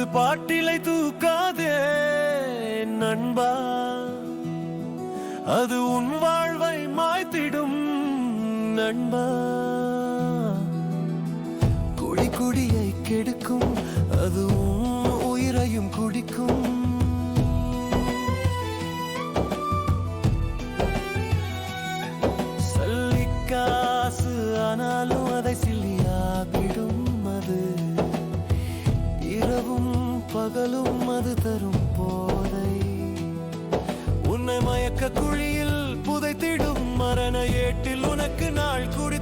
எனது பாட்டிலை தூக்காதே நண்பா. அது உன் வாழ்வை மாய்த்திடும் நண்பா. குடி குடியை கெடுக்கும் அது உயிரையும் குடிக்கும். பகலும் அது தரும் போதை. உன்னை மயக்க குழியில் புதைத்திடும் மரண ஏட்டில் உனக்கு நாள் குடி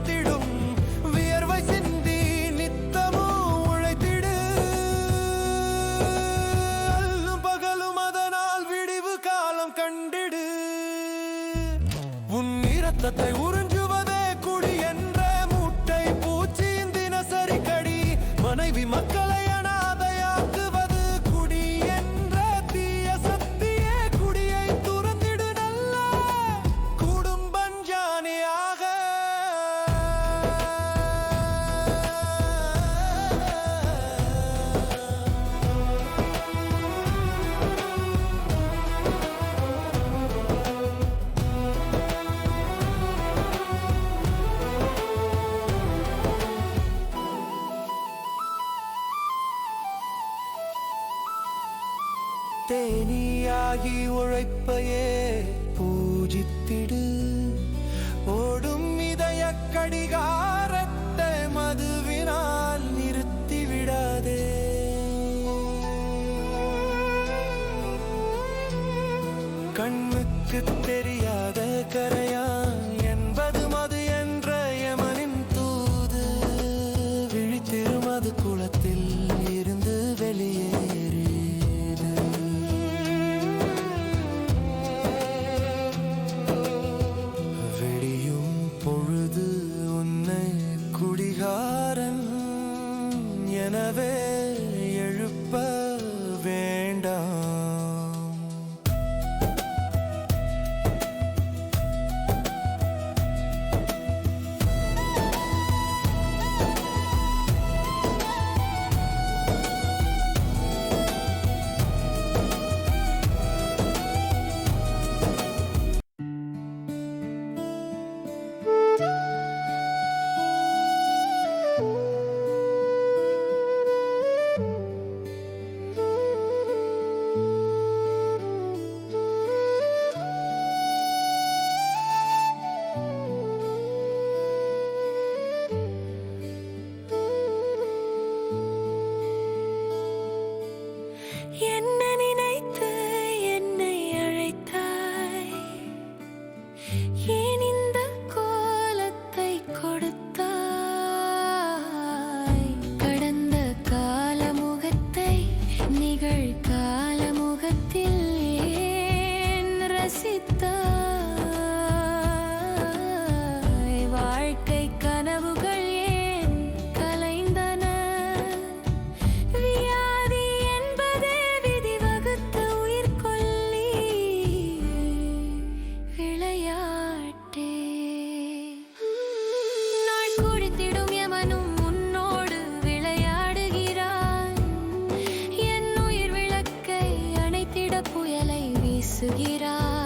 தேனியாகி உழைப்பையே பூஜித்திடு. ஓடும் இதய கடிகாரத்தை மதுவினால் நிறுத்திவிடாதே. கண்ணுக்கு தெரியாத கரையான் என்பது மது என்ற யமனின் தூது. விழித்திருமது குளத்தை பேசுகிறார்